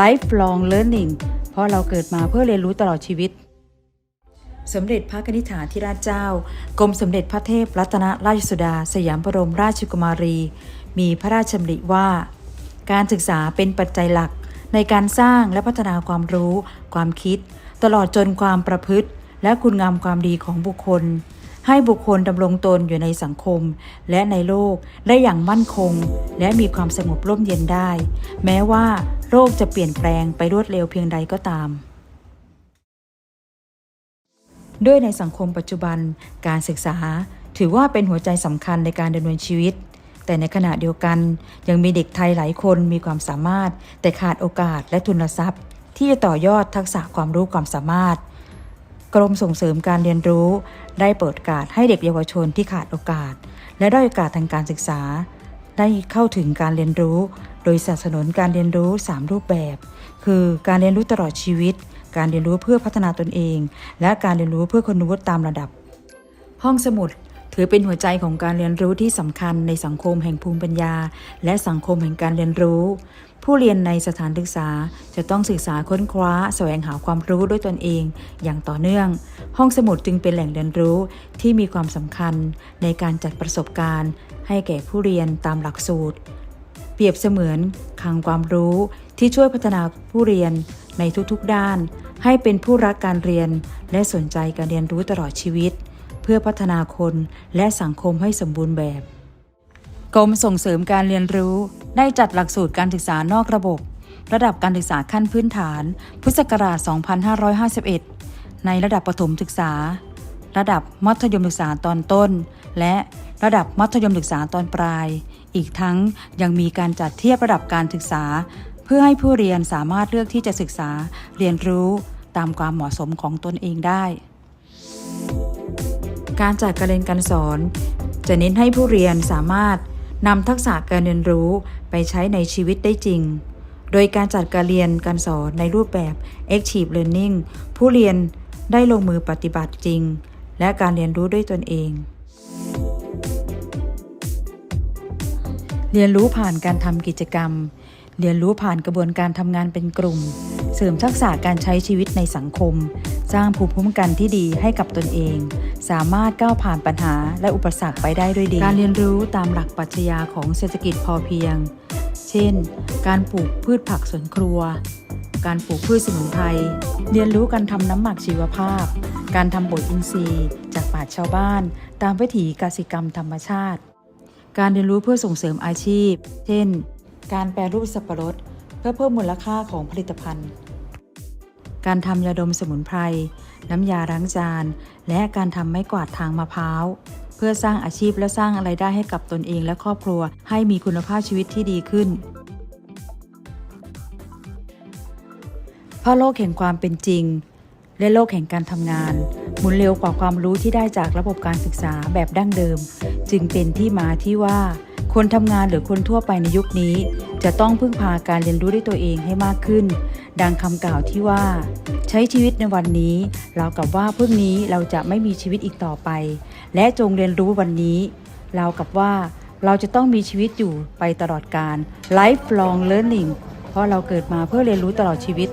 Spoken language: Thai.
lifelong learning เพราะเราเกิดมาเพื่อเรียนรู้ตลอดชีวิต สมเด็จพระกนิษฐาธิราชเจ้ากรมสมเด็จพระเทพรัตนราชสุดา สยามบรมราชกุมารี มีพระราชดำริว่า การศึกษาเป็นปัจจัยหลักในการสร้างและพัฒนาความรู้ ความคิด ตลอดจนความประพฤติ และคุณงามความดีของบุคคล ให้บุคคลดำรงตนอยู่ในสังคม และในโลกได้อย่างมั่นคง และมีความสงบร่มเย็นได้ แม้ว่า โลกจะเปลี่ยนแปลงไปรวดเร็วเพียงใดก็ตาม ด้วยในสังคมปัจจุบันการศึกษาถือว่าเป็นหัวใจสำคัญในการดำเนินชีวิต แต่ในขณะเดียวกัน ยังมีเด็กไทยหลายคนมีความสามารถ แต่ขาดโอกาสและทุนทรัพย์ ที่จะต่อยอดทักษะความรู้ความสามารถ กรมส่งเสริมการเรียนรู้ ได้เปิดโอกาสให้เด็กเยาวชนที่ขาดโอกาส และด้อยโอกาสทางการศึกษา ได้เข้าถึงการเรียนรู้ โดยสนับสนุนการเรียนรู้ 3 รูปแบบ คือการเรียนรู้ตลอดชีวิต การเรียนรู้เพื่อพัฒนาตนเอง และการเรียนรู้เพื่อคนรู้ตามระดับ ห้องสมุด ถือเป็นหัวใจของการเรียนรู้ที่สำคัญในสังคมแห่งภูมิปัญญา และสังคมแห่งการเรียนรู้ ผู้เรียนในสถานศึกษาจะต้องศึกษาค้นคว้าแสวงหาความรู้ด้วยตนเอง อย่างต่อเนื่อง ห้องสมุดจึงเป็นแหล่งเรียนรู้ที่มีความสำคัญในการจัดประสบการณ์ ให้แก่ผู้เรียนตามหลักสูตร เปรียบเสมือนคลังความรู้ที่ช่วยพัฒนาผู้เรียนในทุกๆด้าน ให้เป็นผู้รักการเรียนและสนใจการเรียนรู้ตลอดชีวิต เพื่อพัฒนาคนและสังคมให้สมบูรณ์แบบ กรมส่งเสริมการเรียนรู้ได้จัดหลักสูตรการศึกษานอกระบบ ระดับการศึกษาขั้นพื้นฐาน พุทธศักราช 2551 ในระดับประถมศึกษา ระดับมัธยมศึกษาตอนต้น และระดับมัธยมศึกษาตอนปลาย อีกทั้งยังมีการจัดเทียบระดับการศึกษา เพื่อให้ผู้เรียนสามารถเลือกที่จะศึกษาเรียนรู้ตามความเหมาะสมของตนเองได้ การจัดการเรียนการสอน จะเน้นให้ผู้เรียนสามารถนำทักษะการเรียนรู้ไปใช้ในชีวิตได้จริง โดยการจัดการเรียนการสอนในรูปแบบ Active Learning ผู้เรียนได้ลงมือปฏิบัติจริง และการเรียนรู้ด้วยตนเอง เรียนรู้ผ่านการทำกิจกรรม เรียนรู้ผ่านกระบวนการทำงานเป็นกลุ่ม เสริมทักษะการใช้ชีวิตในสังคม สร้างภูมิคุ้มกันที่ดีให้กับตนเอง สามารถก้าวผ่านปัญหาและอุปสรรคไปได้ด้วยดี การเรียนรู้ตามหลักปรัชญาของเศรษฐกิจพอเพียง เช่น การปลูกพืชผักสวนครัว การปลูกพืชสมุนไพร เรียนรู้การทำน้ำหมักชีวภาพ การทำปุ๋ยอินทรีย์ จากป่าชาวบ้าน ตามวิถีกสิกรรมธรรมชาติ การเรียนรู้เพื่อส่งเสริมอาชีพ เช่น การแปรรูปสับปะรดเพื่อเพิ่มมูลค่าของผลิตภัณฑ์ การทำยาดมสมุนไพร น้ำยาล้างจาน และการทำไม้กวาดทางมะพร้าว เพื่อสร้างอาชีพและสร้างอะไรายได้ให้กับตนเองและครอบครัว ให้มีคุณภาพชีวิตที่ดีขึ้น เพราะโลกแห่งความเป็นจริง และโลกแห่งการทำงาน หมุนเร็วกว่าความรู้ที่ได้จากระบบการศึกษาแบบดั้งเดิม จึงเป็นที่มาที่ว่าคนทำงานหรือคนทั่วไปในยุคนี้ จะต้องพึ่งพาการเรียนรู้ด้วยตัวเองให้มากขึ้น ดังคำกล่าวที่ว่า ใช้ชีวิตในวันนี้ เรากับว่าพรุ่งนี้เราจะไม่มีชีวิตอีกต่อไป และจงเรียนรู้วันนี้ เรากับว่าเราจะต้องมีชีวิตอยู่ไปตลอดกาล lifelong learning เพราะเราเกิดมาเพื่อเรียนรู้ตลอดชีวิต